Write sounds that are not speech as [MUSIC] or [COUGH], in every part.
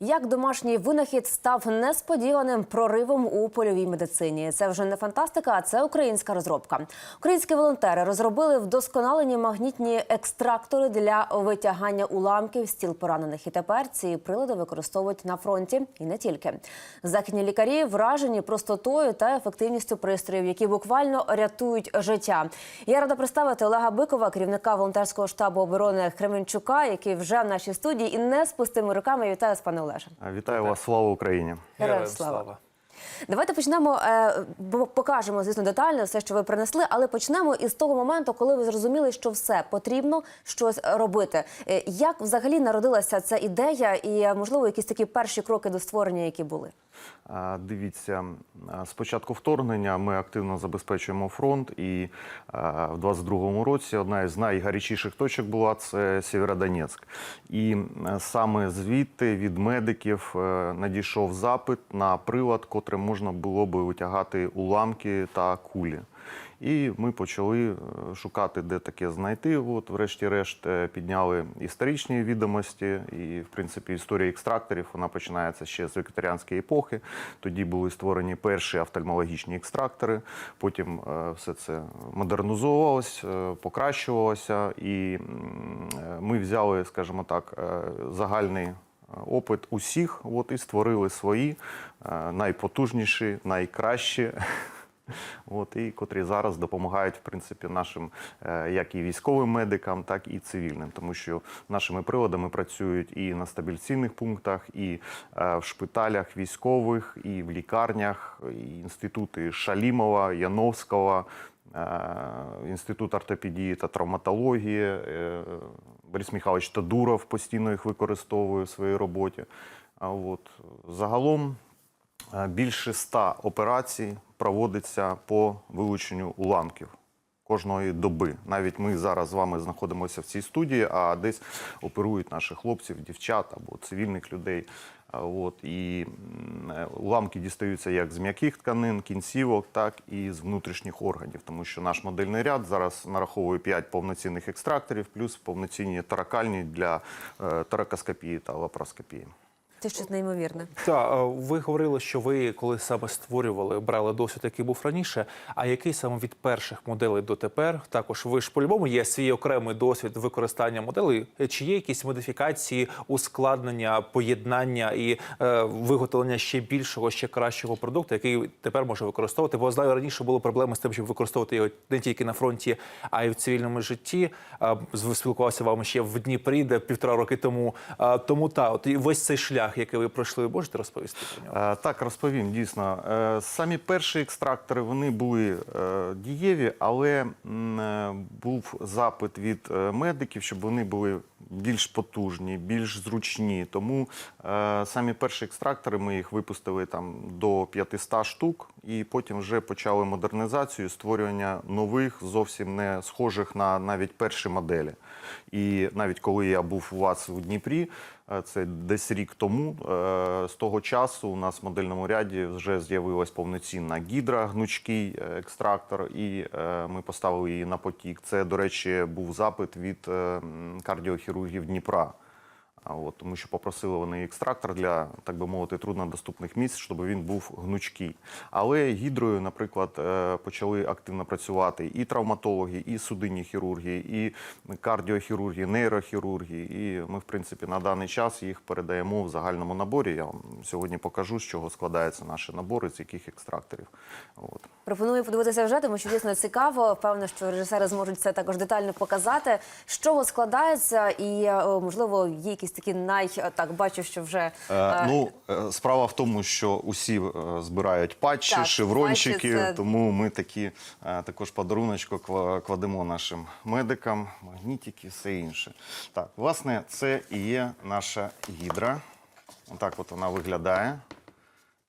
Як домашній винахід став несподіваним проривом у польовій медицині? Це вже не фантастика, а це українська розробка. Українські волонтери розробили вдосконалені магнітні екстрактори для витягання уламків з тіл поранених. І тепер ці прилади використовують на фронті і не тільки. Західні лікарі вражені простотою та ефективністю пристроїв, які буквально рятують життя. Я рада представити Олега Бикова, керівника волонтерського штабу оборони Кременчука, який вже в нашій студії і не з пустими руками. Вітаю з пане Олеже. Вітаю вас, слава Україні! Героям слава. Давайте почнемо, е, покажемо, звісно, детально все, що ви принесли, але почнемо із того моменту, коли ви зрозуміли, що все потрібно щось робити. Е, Як взагалі народилася ця ідея, і е, можливо якісь такі перші кроки до створення, які були? Дивіться, а, з початку вторгнення ми активно забезпечуємо фронт, і в 22-му році одна із найгарячіших точок була це Сєвєродонецьк. І саме звідти від медиків надійшов запит на прилад, котрим можна було би витягати уламки та кулі. І ми почали е, шукати, де таке знайти. От, врешті-решт, е, підняли історичні відомості. І, в принципі, історія екстракторів вона починається ще з вегетаріанської епохи. Тоді були створені перші офтальмологічні екстрактори. Потім е, все це модернізовувалось, е, покращувалося. І ми взяли, скажімо так, загальний опит усіх, от і створили свої е, найпотужніші, найкращі. [LAUGHS] От, і котрі зараз допомагають в принципі нашим е, як і військовим медикам, так і цивільним, тому що нашими приладами працюють і на стабіляційних пунктах, і е, в шпиталях військових, і в лікарнях, і інститути Шалімова, Яновського, інститут ортопедії та травматології. Борис Михайлович Тадуров постійно їх використовує в своїй роботі. А от загалом Е, Більше ста операцій проводиться по вилученню уламків кожної доби. Навіть ми зараз з вами знаходимося в цій студії, а десь оперують наші хлопців, дівчат або цивільних людей. А От і е, уламки дістаються як з м'яких тканин, кінцівок, так і з внутрішніх органів, тому що наш модельний ряд зараз нараховує 5 повноцінних екстракторів, плюс повноцінні таракальні для е, таракоскопії та лапароскопії. Це щось неймовірне. Так, е, ви говорили, що ви коли саме створювали, брали досвід, який був раніше. А який саме від перших моделей до тепер? Також ви ж по-любому є свій окремий досвід використання моделей. Чи є якісь модифікації, ускладнення, поєднання і е, виготовлення ще більшого, ще кращого продукту, який тепер може використовувати? Бо знаю, раніше були проблеми з тим, щоб використовувати його не тільки на фронті, а й в цивільному житті. Е, спілкувався з вами ще в Дніпрі, де півтора роки тому. Е, тому та от весь цей шлях, який ви пройшли, можете розповісти про нього? Е, Так, розповім дійсно. Е, Самі перші екстрактори вони були е, дієві, але був запит від медиків, щоб вони були більш потужні, більш зручні. Тому самі перші екстрактори ми їх випустили там до 500 штук, і потім вже почали модернізацію, створювання нових, зовсім не схожих на навіть перші моделі. І навіть коли я був у вас у Дніпрі, це десь рік тому. е, З того часу у нас в модельному ряді вже з'явилась повноцінна гідра, гнучкий е, екстрактор, і е, ми поставили її на потік. Це, до речі, був запит від е, кардіохірургів Дніпра. От, тому що попросили вони екстрактор для, так би мовити, труднодоступних місць, щоб він був гнучкий. Але гідрою, наприклад, е, почали активно працювати і травматологи, і судинні хірурги, і кардіохірурги, нейрохірурги. І ми, в принципі, на даний час їх передаємо в загальному наборі. Я вам сьогодні покажу, з чого складаються наші набори, з яких екстракторів. От. Пропоную подивитися вже, тому що дійсно цікаво. Впевнено, що режисери зможуть це також детально показати. З чого складається, і е, можливо є якісь такі най так бачу, що вже Е, е, ну, е, справа в тому, що усі е, збирають патчі, Так, шеврончики, патчі це- тому ми такі е, також подаруночко кладемо нашим медикам, магнітики, все інше. Так, власне, це і є наша гідра. Отак от вона виглядає.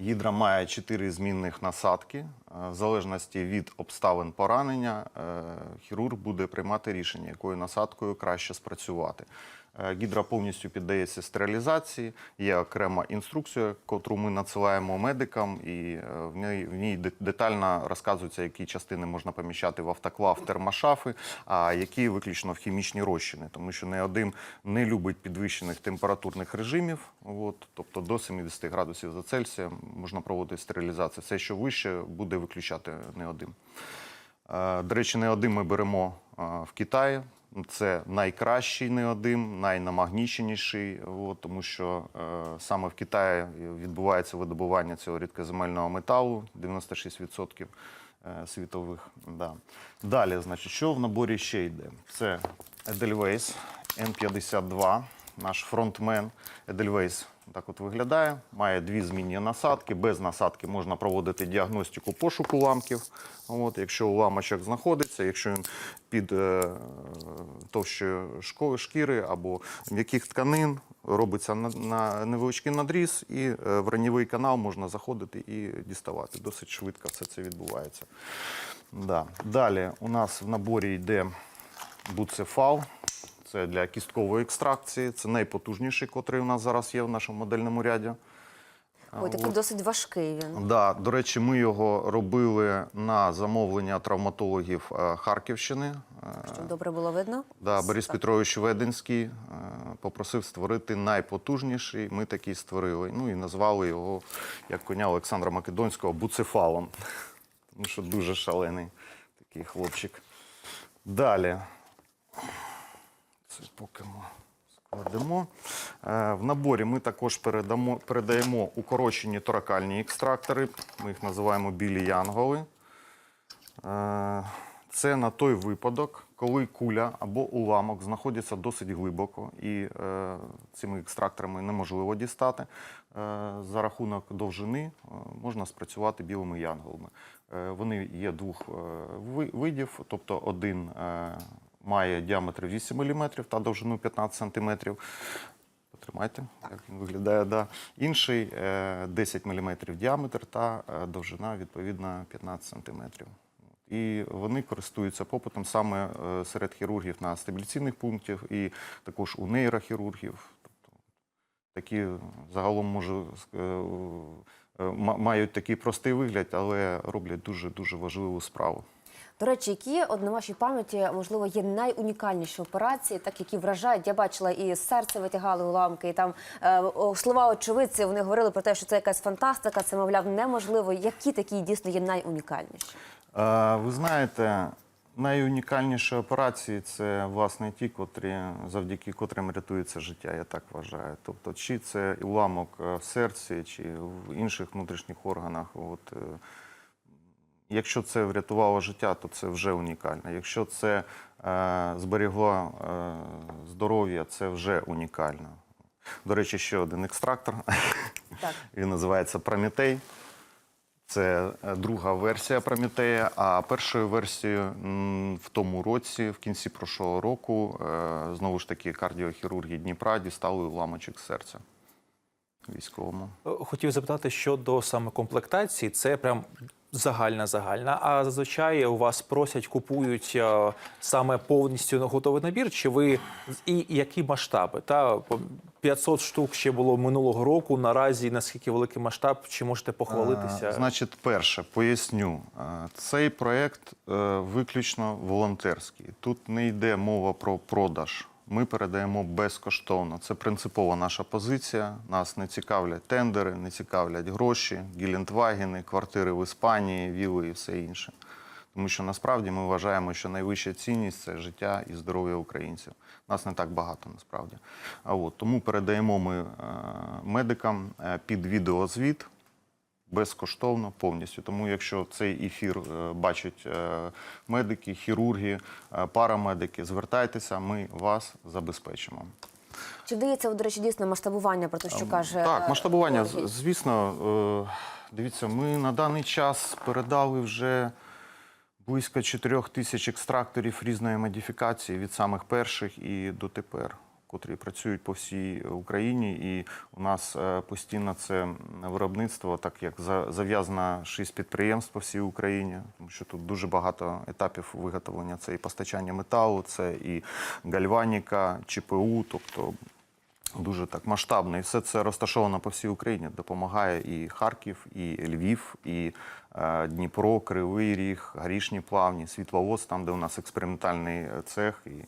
Гідра має чотири змінних насадки. Е, В залежності від обставин поранення, е, хірург буде приймати рішення, якою насадкою краще спрацювати. Е, Гідра повністю піддається стерилізації. Є окрема інструкція, котру ми надсилаємо медикам, і е, в ній, в ній детально розказується, які частини можна поміщати в автоклав, термошафи, а які виключно в хімічні розчини, тому що неодим не любить підвищених температурних режимів. От, тобто до 70 градусів за Цельсієм можна проводити стерилізацію. Все, що вище, буде виключати неодим. Е, До речі, неодим ми беремо в Китаї. Це найкращий неодим, найнамагніченіший, от, тому що е, саме в Китаї відбувається видобування цього рідкоземельного металу, 96% е, світових. Да. Далі, значить, що в наборі ще йде? Це Edelweiss N52, наш фронтмен. Edelweiss так от виглядає. Має дві змінні насадки. Без насадки можна проводити діагностику пошуку уламків. От, якщо уламочок знаходиться, якщо він під е, товщою шкіри або м'яких тканин, робиться на, на невеличкий надріз, і е, в ранньовий канал можна заходити і діставати. Досить швидко все це відбувається. Да. Далі у нас в наборі йде буцефал. Це для кісткової екстракції. Це найпотужніший, котрий у нас зараз є в нашому модельному ряді. Ой, такий досить важкий він. Да, до речі, ми його робили на замовлення травматологів е, Харківщини. Щоб добре було видно. Да, Борис Петрович Веденський е, попросив створити найпотужніший. Ми такий створили. Ну і назвали його як коня Олександра Македонського буцефалом. [LAUGHS] Тому що дуже шалений такий хлопчик. Далі. Поки ми складемо. Е, В наборі ми також передамо, передаємо укорочені торакальні екстрактори. Ми їх називаємо білі янголи. Е, Це на той випадок, коли куля або уламок знаходяться досить глибоко, і е, цими екстракторами неможливо дістати. Е, за рахунок довжини е, можна спрацювати білими янголами. Е, вони є двох е, видів, тобто один е, має діаметр 8 мм та довжину 15 см. Потримайте, як він виглядає. Да. Інший е, 10 мм діаметр та е, довжина відповідно 15 см. І вони користуються попитом саме е, серед хірургів на стабіляційних пунктах і також у нейрохірургів. Тобто такі загалом може е, е, ма- мають такий простий вигляд, але роблять дуже дуже важливу справу. До речі, які от на вашій пам'яті можливо є найунікальніші операції, так які вражають. Я бачила і з серця витягали уламки, і там е, слова очевидців. Вони говорили про те, що це якась фантастика, це мовляв неможливо. Які такі дійсно є найунікальніші? Е, Ви знаєте, найунікальніші операції це власне ті, котрі завдяки котрим рятується життя, я так вважаю. Тобто, чи це уламок е, в серці, чи в інших внутрішніх органах. От, е, якщо це врятувало життя, то це вже унікально. Якщо це е, зберігло е, здоров'я, це вже унікально. До речі, ще один екстрактор. Так. [LAUGHS] Він називається Прометей. Це е, друга версія Прометея. А першою версією в тому році, в кінці прошлого року, е, знову ж таки, кардіохірурги Дніпра дістали уламочок серця військовому. Е, Хотів запитати щодо саме комплектації. Це прям загальна загальна. А зазвичай у вас просять, купують е, саме повністю готовий набір. Чи ви і які масштаби? Та по 500 штук ще було минулого року. Наразі наскільки великий масштаб? Чи можете похвалитися? Е, Значить, перше, поясню. Е, Цей проєкт е, виключно волонтерський. Тут не йде мова про продаж. Ми передаємо безкоштовно. Це принципова наша позиція. Нас не цікавлять тендери, не цікавлять гроші, гілендвагени, квартири в Іспанії, віли і все інше. Тому що насправді ми вважаємо, що найвища цінність це життя і здоров'я українців. Нас не так багато насправді. А от тому передаємо ми е, медикам е, під відеозвіт безкоштовно повністю. Тому, якщо цей ефір е, бачать е, медики, хірурги, е, парамедики, звертайтеся, ми вас забезпечимо. Чи вдається, до речі, дійсно масштабування про те, що каже Так, масштабування, Георгій? звісно, дивіться, ми на даний час передали вже близько 4 тисяч екстракторів різної модифікації від самих перших і до тепер. Котрі працюють по всій Україні, і у нас е, постійно це виробництво, так як зав'язано шість підприємств по всій Україні, тому що тут дуже багато етапів виготовлення. Це і постачання металу, це і гальваніка, ЧПУ, тобто дуже так масштабно. І все це розташовано по всій Україні. Допомагає і Харків, і Львів, і е, Дніпро, Кривий Ріг, Горішні Плавні, Світловодськ, там, де у нас експериментальний е, цех. І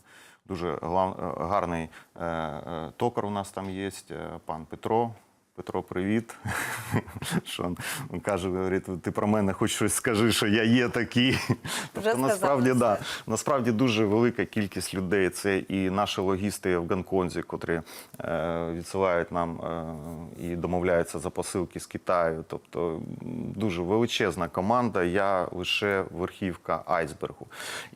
дуже гарний е, е, токар у нас там є, е, пан Петро. Петро, привіт. [LAUGHS] Що він каже, говорить, ти про мене хоч щось скажи, що я є такий. Тобто, насправді, да, насправді дуже велика кількість людей. Це і наші логісти в Гонконзі, котрі е, відсилають нам е, і домовляються за посилки з Китаю. Тобто дуже величезна команда. Я лише верхівка айсбергу.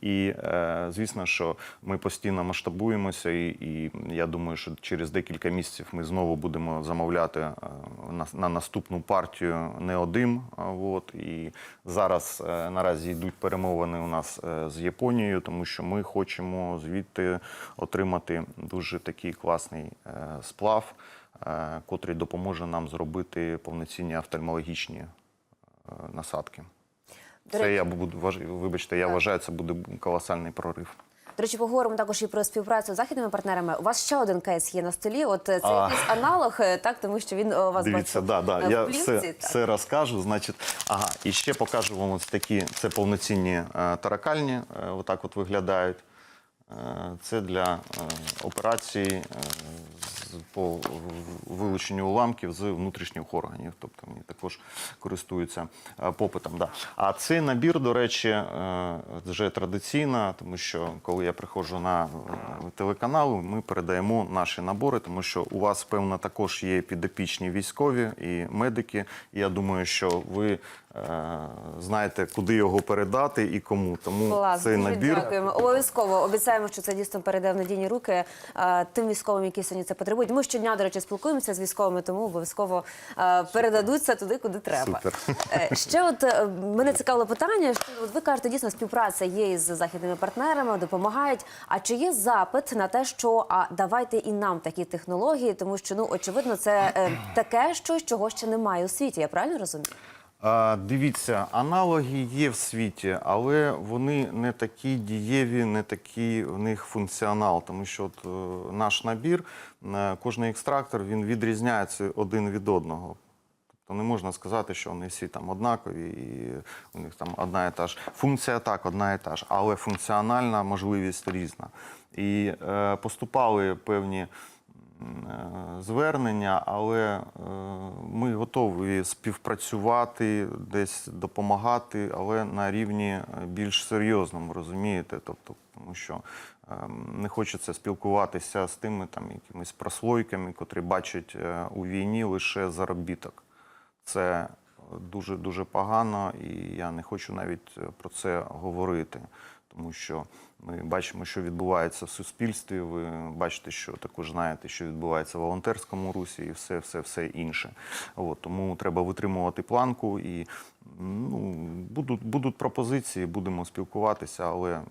І е, звісно, що ми постійно масштабуємося, і, і я думаю, що через декілька місяців ми знову будемо замовляти е, на, на наступну партію не один. От, і зараз е, наразі йдуть перемовини у нас е, з Японією, тому що ми хочемо звідти отримати дуже такий класний сплав, котрий допоможе нам зробити повноцінні офтальмологічні насадки. Це я буду вибачте, я вважаю, це буде колосальний прорив. До речі, поговоримо також і про співпрацю з західними партнерами. У вас ще один кейс є на столі. От е, це А. якийсь аналог, е, так тому що він е, у вас Дивіться, бачу, да, да. в я плівці, все, так. все розкажу. Значить, ага, і ще покажу вам ось такі. Це повноцінні таракальні, отак от виглядають. Це для операцій з- по вилученню уламків з внутрішніх органів. Тобто вони також користуються е, попитом. Да. А цей набір, до речі, е, вже традиційно, тому що коли я приходжу на е, телеканал, ми передаємо наші набори, тому що у вас, певно, також є підопічні військові і медики. І я думаю, що ви знаєте, куди його передати і кому. Тому Клас, цей набір. дякуємо. Обов'язково обіцяємо, що це дійсно перейде в надійні руки тим військовим, які сьогодні це потребують. Ми щодня, до речі, спілкуємося з військовими, тому обов'язково е, передадуться туди, куди треба. Супер. Е, Ще от е, мене цікавило питання. Що от ви кажете, дійсно співпраця є із західними партнерами, допомагають. А чи є запит на те, що а давайте і нам такі технології, тому що ну очевидно, це таке щось, чого ще немає у світі. Я правильно розумію? Дивіться, аналоги є в світі, але вони не такі дієві, не такий в них функціонал. Тому що от, е, наш набір, е, кожний екстрактор він відрізняється один від одного. Тобто не можна сказати, що вони всі там однакові, і у них там одна і та ж функція так, одна і та ж, але функціональна можливість різна. І е, поступали певні звернення, але е, ми готові співпрацювати, десь допомагати, але на рівні е, більш серйозному, розумієте? Тобто, тому що не хочеться спілкуватися з тими там якимись прослойками, котрі бачать е, у війні лише заробіток. Це дуже дуже погано, і я не хочу навіть е, про це говорити, тому що ми бачимо, що відбувається в суспільстві. Ви бачите, що також знаєте, що відбувається в волонтерському русі, і все, все, все інше. От, тому треба витримувати планку і ну, будуть, будуть пропозиції, будемо спілкуватися, але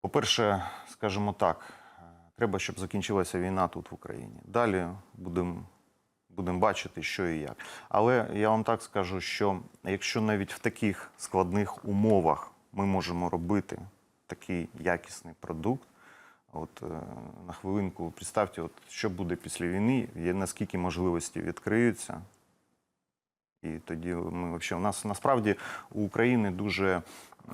по-перше, скажімо так, треба, щоб закінчилася війна тут в Україні. Далі будемо будемо бачити, що і як. Але я вам так скажу, що якщо навіть в таких складних умовах ми можемо робити такий якісний продукт, от е, на хвилинку представте, от, що буде після війни, є наскільки можливості відкриються. І тоді ми взагалі, у нас насправді у України дуже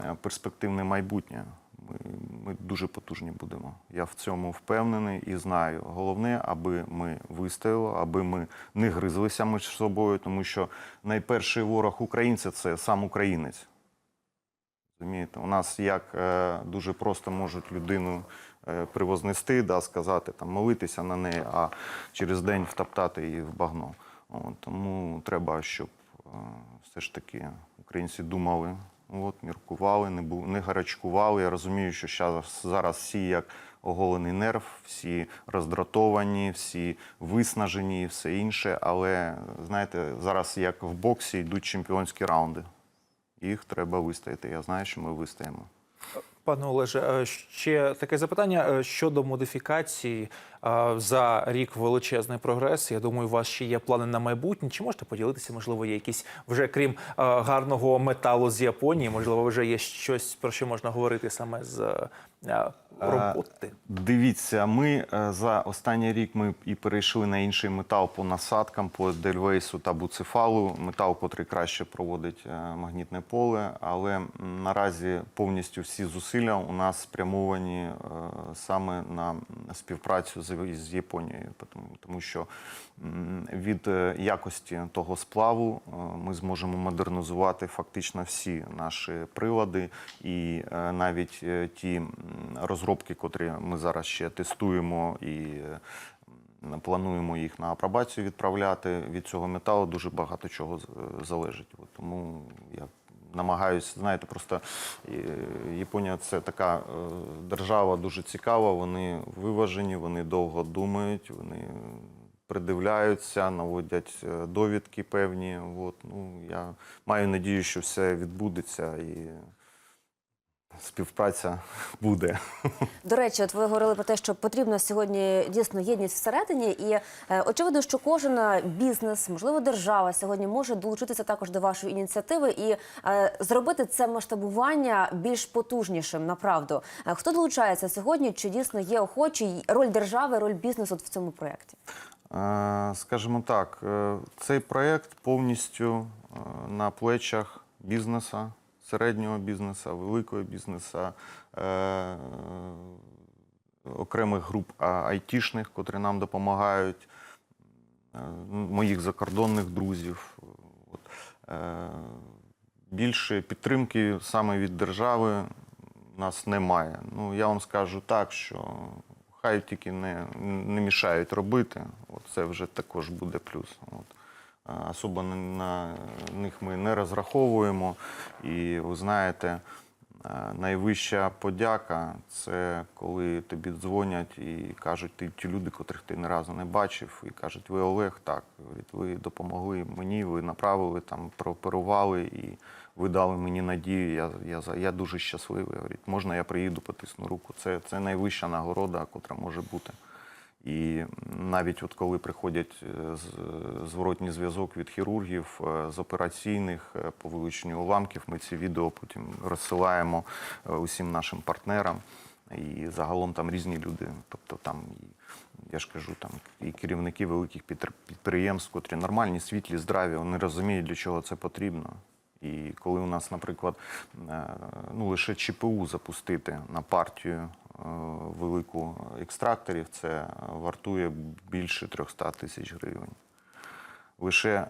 е, перспективне майбутнє. Ми, ми дуже потужні будемо. Я в цьому впевнений і знаю. Головне, аби ми вистояли, аби ми не гризлися між собою, тому що найперший ворог українця це сам українець. Розумієте, у нас як е, дуже просто можуть людину е, привознести, да, сказати, там, молитися на неї, а через день втоптати її в багно. От, тому треба, щоб е, все ж таки українці думали, от, міркували, не, бу, не гарячкували. Я розумію, що щас, зараз всі як оголений нерв, всі роздратовані, всі виснажені і все інше. Але знаєте, зараз як в боксі йдуть чемпіонські раунди. Їх треба вистояти. Я знаю, що ми вистоїмо. Пане Олеже, е, ще таке запитання е, щодо модифікації. Е, За рік величезний прогрес. Я думаю, у вас ще є плани на майбутнє. Чи можете поділитися? Можливо, є якісь вже крім гарного металу з Японії? Можливо, вже є щось про що можна говорити саме з роботи? Дивіться, ми е, за останній рік ми і перейшли на інший метал по насадкам, по дельвейсу та буцефалу. Метал, котрий краще проводить е, магнітне поле. Але наразі повністю всі зусилля у нас спрямовані е, саме на співпрацю з, Японією, тому, тому що від якості того сплаву ми зможемо модернізувати фактично всі наші прилади і навіть ті розробки, котрі ми зараз ще тестуємо і плануємо їх на апробацію відправляти. Від цього металу дуже багато чого залежить. Тому я намагаюся, знаєте, просто Японія це така е, держава дуже цікава. Вони виважені, вони довго думають, вони придивляються, наводять е, довідки певні. От, ну, я маю надію, що все відбудеться і співпраця [LAUGHS] буде. До речі, от ви говорили про те, що потрібна сьогодні дійсно єдність всередині, і е, очевидно, що кожен бізнес, можливо, держава сьогодні може долучитися також до вашої ініціативи і е, зробити це масштабування більш потужнішим. Направду, Е, хто долучається сьогодні? Чи дійсно є охочі роль держави, роль бізнесу в цьому проєкті? Е, Скажімо так, е, цей проєкт повністю е, на плечах бізнеса, середнього бізнесу, великого бізнесу, е, окремих груп айтішних, котрі нам допомагають, е, моїх закордонних друзів. Е, Більше підтримки саме від держави нас немає. Ну, я вам скажу так, що хай тільки не, не мішають робити. Це вже також буде плюс. От. Особо на, них ми не розраховуємо. І ви знаєте, найвища подяка це коли тобі дзвонять і кажуть, ти ті люди, котрих ти ні разу не бачив, і кажуть, ви Олег, так, ви допомогли мені, ви направили, там, прооперували і ви дали мені надію. Я, я, я дуже щасливий. Говорить, можна я приїду, потисну руку. Це, це найвища нагорода, котра може бути. І навіть от коли приходять е, з- зворотній зв'язок від хірургів е, з операційних е, по вилученню уламків, ми ці відео потім розсилаємо е, усім нашим партнерам. І загалом там різні люди. Тобто там я ж кажу, там і керівники великих підприємств, котрі нормальні, світлі, здраві, вони розуміють, для чого це потрібно. І коли у нас, наприклад, е, ну лише ЧПУ запустити на партію е, велику екстракторів, це вартує більше 300 тисяч гривень. Лише е,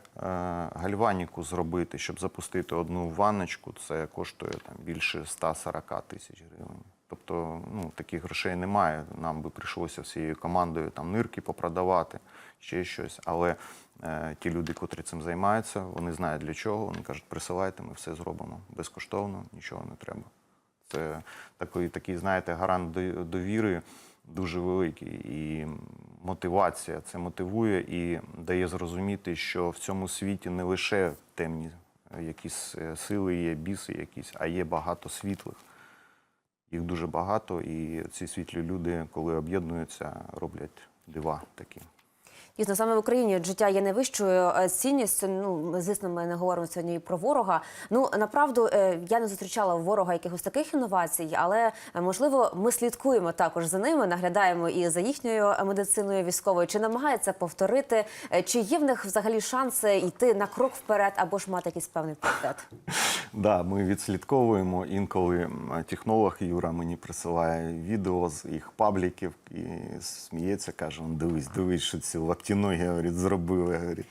гальваніку зробити, щоб запустити одну ванночку, це коштує там більше 140 тисяч гривень. Тобто ну, таких грошей немає. Нам би прийшлося всією командою там нирки попродавати, ще щось. Але е, ті люди, котрі цим займаються, вони знають для чого. Вони кажуть, присилайте, ми все зробимо безкоштовно, нічого не треба. Це такий, такий знаєте, гарант довіри дуже великий. І мотивація це мотивує і дає зрозуміти, що в цьому світі не лише темні е, якісь е, сили є, біси якісь, а є багато світлих. Їх дуже багато, і ці світлі люди, коли об'єднуються, роблять дива такі. Дійсно, саме в Україні життя є найвищою е, цінністю. Ну, звісно, ми не говоримо сьогодні про ворога. Ну, направду, е, я не зустрічала ворога якихось таких інновацій, але е, можливо, ми слідкуємо також за ними, наглядаємо і за їхньою медициною військовою. Чи намагається повторити, чи є в них взагалі шанси йти на крок вперед або ж мати якийсь певний пріоритет? [LAUGHS] Да, ми відслідковуємо. Інколи технолог Юра мені присилає відео з їх пабліків і сміється, каже: дивись, дивись, що ці лаптіноги говорить, зробили. Говорить.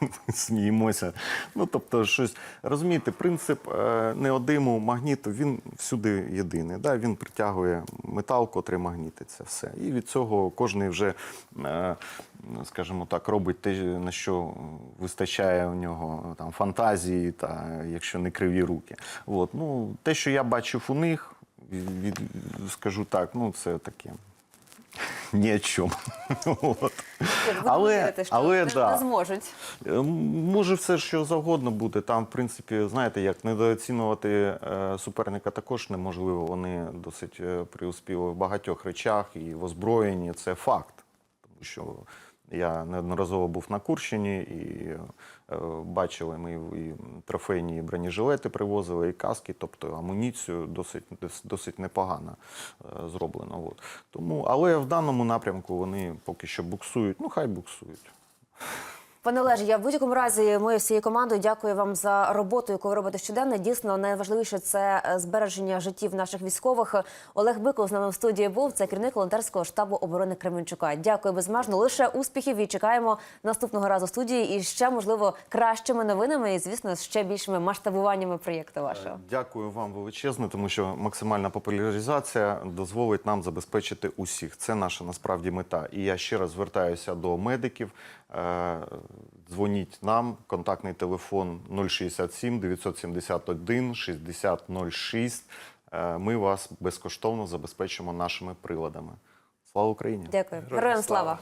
[LAUGHS] Сміємося. Ну, тобто, щось розумієте, принцип е, неодиму магніту він всюди єдиний. Да? Він притягує метал, котрий магнітиться. Все. І від цього кожен вже, е, скажімо так, робить те, на що вистачає у нього там фантазії, та якщо не криві руки. От. Ну, те, що я бачив у них, від- скажу так, ну це таке. [LAUGHS] ні о чому. [LAUGHS] От. Але- вірите, що але не да. зможуть. Е, Може все що завгодно бути. Там, в принципі, знаєте, як недооцінювати е, суперника також неможливо. Вони досить е, преуспіли в багатьох речах і в озброєнні. Це факт. Тому що я неодноразово був на Курщині і бачили ми і трофейні бронежилети привозили, і каски, тобто амуніцію досить, досить непогано е, зроблено. От. Тому, але в даному напрямку вони поки що буксують. Ну, хай буксують. Пане Олеже, я в будь-якому разі ми всією командою дякую вам за роботу, яку ви робите щоденно. Дійсно, найважливіше це е, збереження життів наших військових. Олег Биков з нами в студії був. Це керівник волонтерського штабу оборони Кременчука. Дякую безмежно. Лише успіхів і чекаємо наступного разу в студії і ще можливо кращими новинами, і звісно, ще більшими масштабуваннями проєкту вашого. Дякую вам величезне, тому що максимальна популяризація дозволить нам забезпечити усіх. Це наша насправді мета. І я ще раз звертаюся до медиків. Е, Дзвоніть нам, контактний телефон 067 971 6006. Е, Ми вас безкоштовно забезпечимо нашими приладами. Слава Україні! Дякую, Героям героям слава. слава.